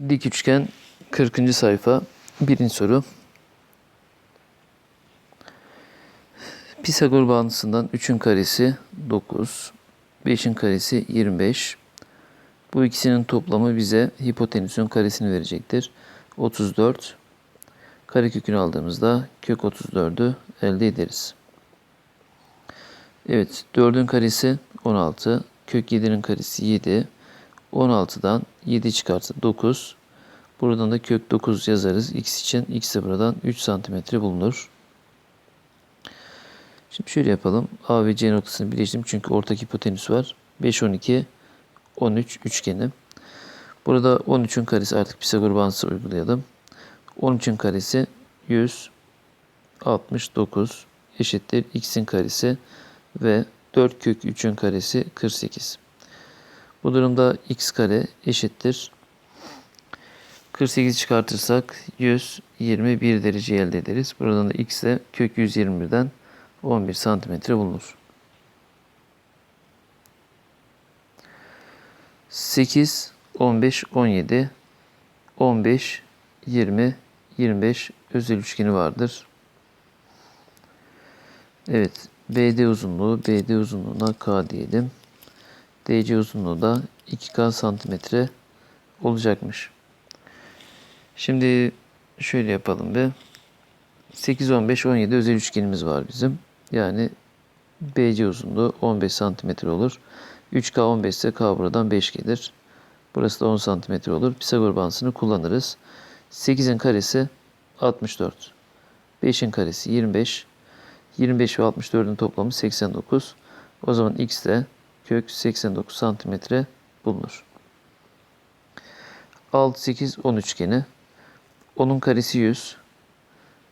Dik üçgen 40. sayfa. Birinci soru. Pisagor bağıntısından 3'ün karesi 9, 5'in karesi 25. Bu ikisinin toplamı bize hipotenüsün karesini verecektir. 34. Karekökünü aldığımızda kök 34'ü elde ederiz. Evet, 4'ün karesi 16, kök 7'nin karesi 7. 16'dan 7 çıkarsa 9. Buradan da kök 9 yazarız. X için x de buradan 3 santimetre bulunur. Şimdi şöyle yapalım. A ve C noktasını birleştirdim çünkü ortak hipotenüs var. 5, 12, 13 üçgeni. Burada 13'ün karesi artık Pisagor bağıntısı uygulayalım. 13'ün karesi 169 eşittir x'in karesi ve 4 kök 3'ün karesi 48. Bu durumda x kare eşittir. 48 çıkartırsak 121 derece elde ederiz. Buradan da x de kök 121'den 11 santimetre bulunur. 8, 15, 17, 15, 20, 25 özel üçgeni vardır. Evet, BD uzunluğu, BD uzunluğuna K diyelim. DC uzunluğu da 2K santimetre olacakmış. Şimdi şöyle yapalım bir. 8, 15, 17 özel üçgenimiz var bizim. Yani BC uzunluğu 15 santimetre olur. 3K 15 ise K buradan 5 gelir. Burası da 10 santimetre olur. Pisagor bağıntısını kullanırız. 8'in karesi 64. 5'in karesi 25. 25 ve 64'ün toplamı 89. O zaman x de kök 89 santimetre bulunur. 6, 8, 10 üçgeni. 10'un karesi 100.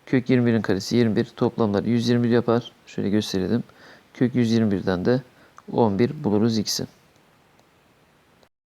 Kök 21'in karesi 21. Toplamlar 121 yapar. Şöyle gösterelim. Kök 121'den de 11 buluruz x'i.